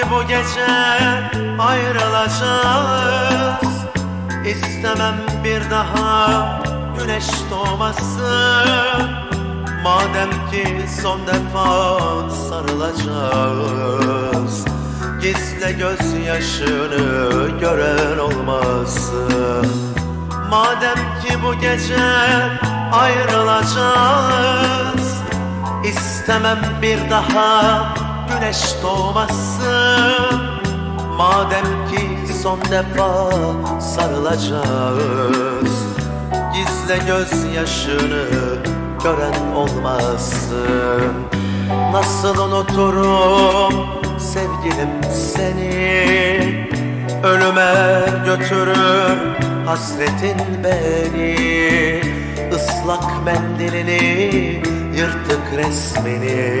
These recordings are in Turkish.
Madem ki bu gece ayrılacağız. İstemem bir daha güneş doğmasın Madem ki son defa sarılacağız Gizle gözyaşını gören olmasın. Madem ki bu gece ayrılacağız İstemem bir daha güneş doğmasın. Madem ki son defa sarılacağız Gizle gözyaşını gören olmasın. Nasıl unuturum sevgilim seni? Ölüme götürür hasretin beni. Islak mendilini yırtık resmini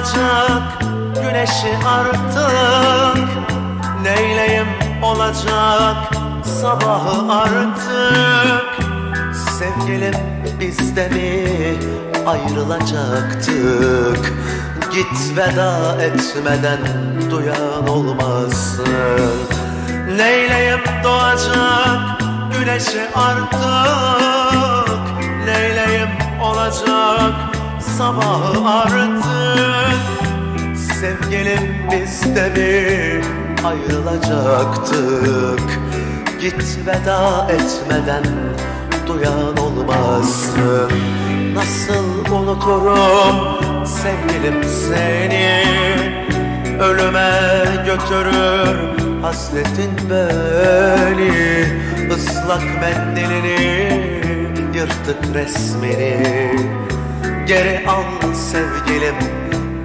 doğacak güneşi artık. Neyleyim olacak sabahı artık. Sevgilim biz de mi ayrılacaktık Git veda etmeden duyan olmasın. Neyleyim doğacak güneşi artık. Neyleyim olacak sabahı artık Sevgilim biz de mi ayrılacaktık. Git veda etmeden duyan olmasın Nasıl unuturum sevgilim seni? Ölüme götürür hasretin beni. Islak mendilini yırtık resmini. Geri al sevgilim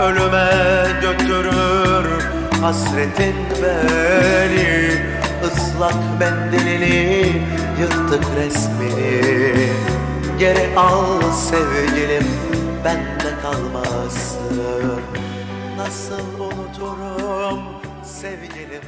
Ölüme götürür hasretin beni. Islak mendilini yırtık resmini. Geri al sevgilim bende kalmasın. Nasıl unuturum sevgilim